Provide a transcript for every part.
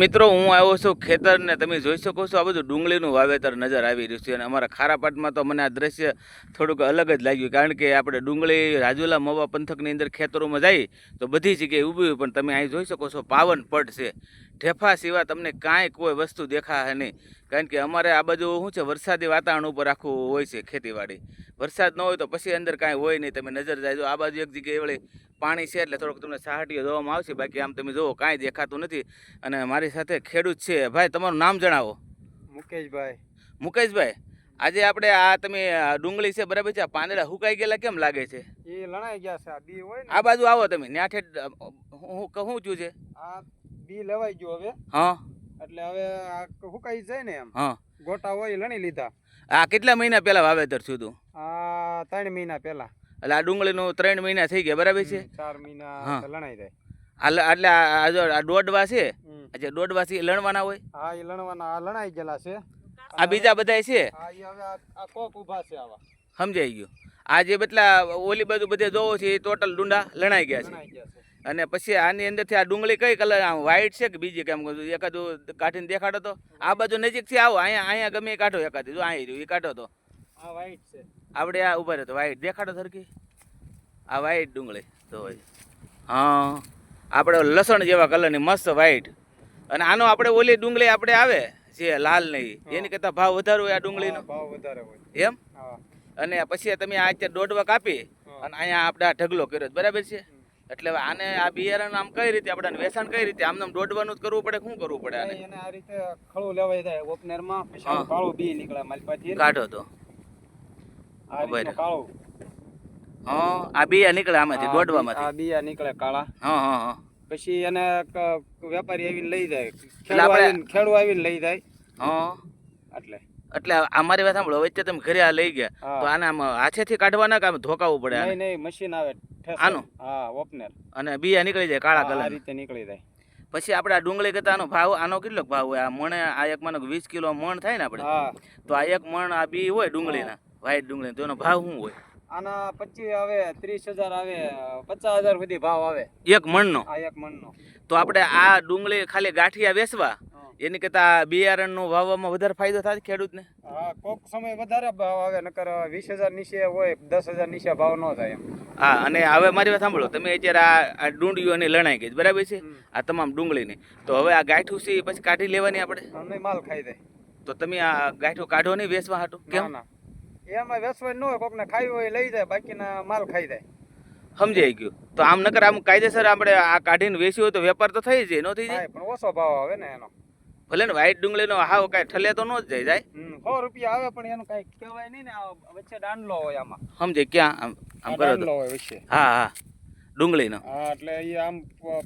મિત્રો, હું આવ્યો છું ખેતર ને તમે જોઈ શકો છો આ બધું ડુંગળીનું વાવેતર નજર આવી રહ્યું છે અને અમારા ખારાપાટમાં તો મને આ દ્રશ્ય થોડુંક અલગ જ લાગ્યું. કારણ કે આપણે ડુંગળી રાજુલા મવા પંથકની અંદર ખેતરોમાં જઈએ તો બધી જગ્યાએ ઊભી પણ તમે અહીં જોઈ શકો છો પાવન પટ છે. ઢેફા સિવાય તમને કાંઈ કોઈ વસ્તુ દેખાશે નહીં. કારણ કે અમારે આ બાજુ શું છે, વરસાદી વાતાવરણ ઉપર આખું હોય છે ખેતીવાડી. વરસાદ ન હોય તો પછી અંદર કાંઈ હોય નહીં. તમે નજર જાય આ બાજુ એક જગ્યાએ વળી પાણી છે એટલે થોડોક તમને સહાટીઓ જોવામાં આવશે. બાકી આમ તમે જુઓ કાંઈ દેખાતું નથી. અને મારી સાથે ખેડૂત છે. ભાઈ તમારું નામ જણાવો. મુકેશભાઈ. મુકેશભાઈ આજે આપણે આ તમે ડુંગળી છે બરાબર છે આ પાંદડા હુકાઈ ગયેલા કેમ લાગે છે? એ લણાઈ ગયા છે આ બી હોય આ બાજુ આવો તમે ન્યાઠે હું કહું છું છે? આ બી લેવાઈ ગયું હવે. હા. એટલે હવે આ હુકાઈ જાય ને એમ. હા. ગોટા હોય લણી લીધા. આ કેટલા મહિના પહેલા વાવેતર થયું હતું? આ ત્રણ મહિના પહેલા. એટલે આ ડુંગળીનું ત્રણ મહિના થઈ ગયા બરાબર છે? ચાર મહિના લણાઈ જાય. એટલે આ જો દોઢવા છે. આજે દોઢવા છે લણવાના હોય? હા એ લણવાના આ લણાઈ ગયેલા છે. આ બીજા બધા છે? આ કોક ઊભા છે આવા. સમજાઈ ગયું. આ જે બટલા ઓલી બાજુ બધે જોવો છે એ ટોટલ ડુંડા લણાઈ ગયા છે. અને પછી આની અંદરથી આ ડુંગળી કઈ કલર આમ વ્હાઈટ છે કે બીજી કેમ કહું? એકાદું કાઢીને દેખાડો તો. આ બાજુ નજીકથી આવો અહીંયા અહીંયા ગમે કાઢો એકાદી. જો અહીં રહ્યું એ કાઢો તો. આ વ્હાઈટ છે. આપણે આ ઊભા રહે તો વાઈટ દેખાડો સરખી. આ વાઈટ ડુંગળી તો હા આપણે લસણ જેવા કલરની મસ્ત વાઈટ અને આનો આપણે ઓલી ડુંગળી આપણે આવે જે લાલ નહીં એની કરતાં ભાવ વધારે હોય આ ડુંગળીનો? ભાવ વધારે હોય. એમ? અને પછી તમે આ અત્યારે દોઢવા કાપી અને અહીંયા આપણે આ ઢગલો કર્યો બરાબર છે? એટલે આને આ બિયારણ આમ કઈ રીતે આપણે વેચાણ કઈ રીતે? આમ દોડવાનું જ કરવું પડે શું કરવું પડે આને? આ રીતે ખળું લેવાય જાય ઓપનરમાં પછી કાળું બી નીકળે મારી પાછી કાઢો તો. ઊભા રીતનું હા આ બિયા નીકળે આમાંથી દોડવામાંથી. આ બિયા નીકળે કાળા. હા હા હા. પછી એને વેપારી આવીને લઈ જાય. ખેડૂ આવીને લઈ જાય. હા. એટલે. એટલે અમારી વાત સાંભળો વચ્ચે તમે ઘરે આ લઈ ગયા તો આને આમ હાથેથી કાઢવાના કે આમ ધોકાવવું પડે? નહીં નહીં મશીન આવે આનું? હા ઓપનર અને બિયા નીકળી જાય કાળા કલર રીતે નીકળી જાય. પછી આપણે આ ડુંગળી કરતા આનો ભાવ આનો કેટલો ભાવ હોય? આ મણે આ એક માનો વીસ કિલો મણ થાય ને આપણે? તો આ એક મણ આ બી હોય ડુંગળીના. વ્હાઈટ ડુંગળી તેનો ભાવ શું હોય? આના પચીસ આવે ત્રીસ હજાર આવે પચાસ હજાર સુધી ભાવ આવે. એક મણનો? આ એક મણનો. તો આપણે આ ડુંગળી ખાલી ગાંઠિયા વેચવા? એની કરતા બિયારણનું વાવવામાં વધારે ફાયદો થાય ખેડૂતને? હા કોક સમય વધારે ભાવ આવે નકર વીસ હજાર નીચે હોય દસ હજાર નીચે ભાવ ન થાય હા અને હવે મારી વાત સાંભળો તમે અત્યારે આ ડુંડીઓની લણાઈ ગઈ બરાબર છે? આ તમામ ડુંગળીની. તો હવે આ ગાંઠું છે પછી કાઢી લેવાની આપણે? માલ ખાઈ જાય. તો તમે આ ગાંઠું કાઢો નહીં વેચવા હાટું ના કેમ ના. એમાં વેસવાય ન હોય કોકને ખાવી હોય લઈ જાય બાકીના માલ ખાઈ જાય. સમજાઈ ગયું. તો આમ નકર આમ કાયદેસર આપણે આ કાઢીને વેચ્યું હોય તો વેપાર તો થઈ જાય ન થઈ જાય? પણ ઓછો ભાવ આવે ને એનો. ભલે ને વ્હાઈટ ડુંગળીનો હાવ કાંઈ ઠલે તો ન જ જાય જાય? સો રૂપિયા આવે પણ એનું કઈ કહેવાય નહીં ને વચ્ચે દાંડલો હોય આમાં. સમજે ક્યાં? આમ આમ કરો તો. દાંડલો હોય વચ્ચે. હા હા. ડુંગળીનો. હા એટલે એ આમ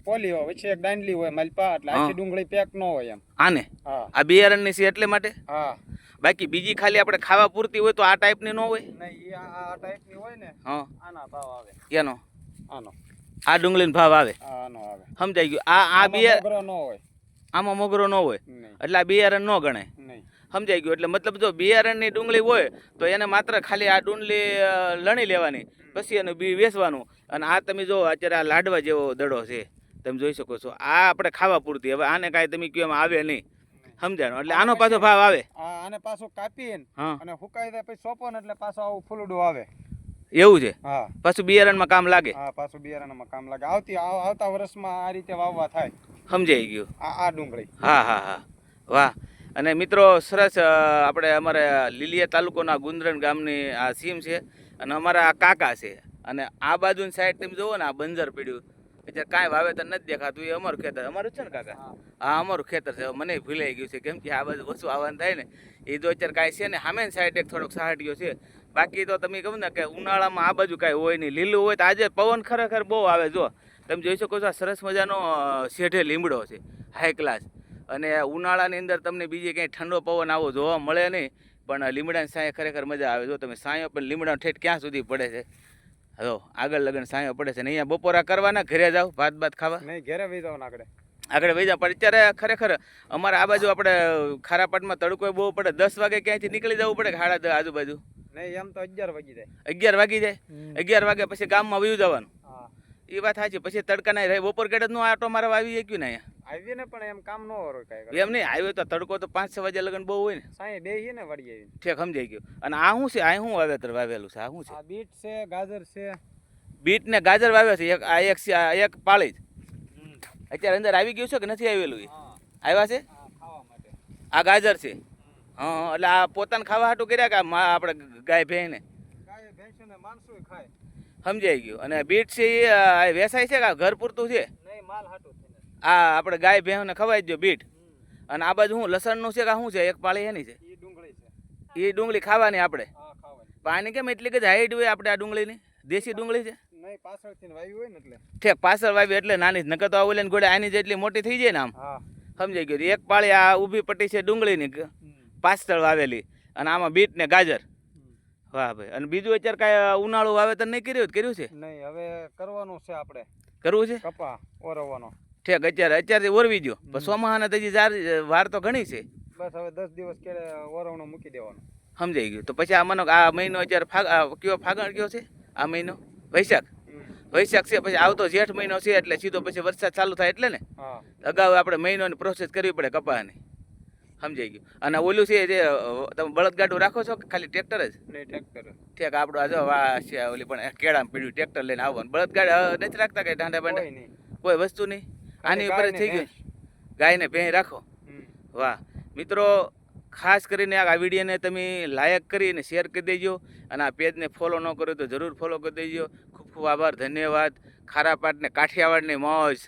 પોલી હોય વચ્ચે એક દાંડલી હોય માલપા એટલે આખી ડુંગળી પેક ન હોય એમ. આને? હા. આ બિયારણની છે એટલે માટે? હા. બાકી બીજી ખાલી આપણે ખાવા પૂરતી હોય તો આ ટાઈપની ન હોય? આ ટાઈપની હોય ને હા. આના ભાવ આવે. એનો? આનો. આ ડુંગળીનો ભાવ આવે? આનો આવે. સમજાઈ ગયું. આ આ ન હોય. આમાં મોગરો ન હોય? એટલે આ બિયારણ ન ગણાય? સમજાઈ ગયું. એટલે મતલબ જો બિયારણની ડુંગળી હોય તો એને માત્ર ખાલી આ ડુંગળી લણી લેવાની પછી એનું બી વેચવાનું. અને આ તમે જો અત્યારે આ લાડવા જેવો દડો છે તમે જોઈ શકો છો. આ આપણે ખાવા પૂરતી. હવે આને કાંઈ તમે કહો એમ આવે નહીં. સમજાણો? એટલે આનો પાછો ભાવ આવે? આને પાછું કાપીને અને સુકાઈ જાય પછી સોપો એટલે પાછો આવું ફૂલડું આવે. એવું છે? હા. પાછું બિયારણમાં કામ લાગે? હા પાછું બિયારણમાં કામ લાગે. આવતી આવ- આવતા વર્ષમાં આ રીતે વાવવા થાય. સમજાઈ ગયું. આ આ ડુંગળી. હા હા હા. વાહ. અને મિત્રો સરસ આપણે અમારે લીલિયા તાલુકોના ગુંદરણ ગામની આ સીમ છે અને અમારા આ કાકા છે. અને આ બાજુની સાઈડ તમે જુઓ ને આ બંજર પડ્યું. અત્યારે કાંઈ વાવેતર નથી દેખાતું એ અમારું ખેતર. અમારું છે ને કાકા? હા. હા અમારું ખેતર છે. મને ભૂલાઈ ગયું છે. કેમ કે આ બાજુ ઓછું આવવાનું થાય ને એ જો અત્યારે કાંઈ છે ને સામેની સાઈડ એક થોડોક સહાટીયો છે. બાકી તો તમે કહું ને કે ઉનાળામાં આ બાજુ કાંઈ હોય નહીં. લીલું હોય તો આજે પવન ખરેખર બહુ આવે જો. તમે જોઈ શકો છો આ સરસ મજાનો શેઢે લીમડો છે. હાઈ ક્લાસ અને ઉનાળાની અંદર તમને બીજે ક્યાંય ઠંડો પવન આવો જોવા મળે નહીં પણ લીમડાની સાંય ખરેખર મજા આવે. જો તમે સાંયો પણ લીમડા ઠેઠ ક્યાં સુધી પડે છે? જો આગળ લગન સાંયો પડે છે ને અહીંયા બપોરા કરવાના ઘરે જાવ ભાત ભાત ખાવા. નહીં ઘરે વહી જવાનું આગળ. આગળ વહી જાવ પણ અત્યારે ખરેખર અમારે આ બાજુ આપણે ખારાપાટમાં તડકો બહુ પડે. દસ વાગે ક્યાંયથી નીકળી જવું પડે હાડા સાડા આજુબાજુ? નહીં એમ તો અગિયાર વાગી જાય. અગિયાર વાગી જાય? અગિયાર વાગે પછી ગામમાં વયું જવાનું. એ વાત સાચી. પછી તડકાના રહે બપોર ગેડનું આટો મારવા આવી ગયું ને આવીએ ને પણ એમ કામ ન હોય કાંઈ એમ નહીં આવ્યો તો તડકો તો પાંચ છ વાગ્યા લગન બહુ હોય ને. સાંઈ બેહીએ ને વળી આવી. ઠેક સમજાઈ ગયું. અને આ શું છે? આ શું વાવેતર વાવેલું છે? આ શું છે? આ બીટ છે ગાજર છે. બીટ ને ગાજર વાવ્યા છે. એક આ એક છે આ એક પાળી જ. અત્યારે અંદર આવી ગયું છે કે નથી આવેલું એ? આવ્યા છે? આ ખાવા માટે. આ ગાજર છે. હા એટલે આ પોતાને ખાવા હાટું કર્યા કે મા- આપણે ગાય ભેંને ગાય ભેંસ ને માણસો ખાય. સમજાઈ ગયું. અને બીટ છે એ વેસાય છે કે આ ઘર પૂરતું છે? નહીં માલ હાટું આ આપણે ગાય ભેંસને ખવાય જ બીટ. અને આ બાજુ હું લસણનું છે કે શું છે? એક પાળી એની છે? ઈ ડુંગળી છે. એ ડુંગળી ખાવાની આપણે? પાણી કેમ એટલી કે હાઈટ હોય આપણે આ ડુંગળીની? દેશી ડુંગળી છે? ઠેક પાછળ વાવી એટલે નાની નકર તો ઓલી ગોળે આની જેટલી મોટી થઈ જાય ને આમ. સમજાઈ ગયું. એક પાળી આ ઊભી પટ્ટી છે ડુંગળીની. પાછળ વાવેલી. અને આમાં બીટ ને ગાજર. વાહ ભાઈ. અને બીજું અત્યારે કાંઈ ઉનાળું વાવેતર નહીં કર્યું કર્યું છે? નહીં હવે કરવાનું છે આપણે. કરવું છે? કપા ઓરવવાનો. ઠેક અત્યારે અત્યારથી ઓરવી ચોમાહાના તો હજી જાર વાર તો ઘણી છે. બસ હવે દસ દિવસ કે ઓરવણું મૂકી દેવાનું. સમજાઈ ગયું. તો પછી આ મનો આ મહિનો અત્યારે ફાગ કયો ફાગણ કયો છે? આ મહિનો? વૈશાખ? વૈશાખ છે પછી આવતો જેઠ મહિનો છે એટલે સીધો પછી વરસાદ ચાલુ થાય એટલે ને? અગાઉ આપણે મહિનોની પ્રોસેસ કરવી પડે કપાની સમજાઈ ગયું. અને ઓલું છે જે તમે બળદગાડું રાખો છો કે ખાલી ટ્રેક્ટર જ? નહીં ટ્રેક્ટર ઠેક આપણું આજો વાહ વા છે ઓલી પણ કેળામાં પીડ્યું ટ્રેક્ટર લઈને આવવાનું. બળદગાડ નથી રાખતા કે ઢાંડા બાંડા કોઈ વસ્તુ નહીં? આની ઉપર થઈ ગયું? ગાયને ભેં રાખો? વાહ. મિત્રો ખાસ કરીને આ વિડીયોને તમે લાયક કરીને શેર કરી દેજો. અને આ પેજને ફોલો ન કરો તો જરૂર ફોલો કરી દેજો. ખૂબ ખૂબ આભાર ધન્યવાદ. ખારા પાટને કાઠિયાવાડની મોજ.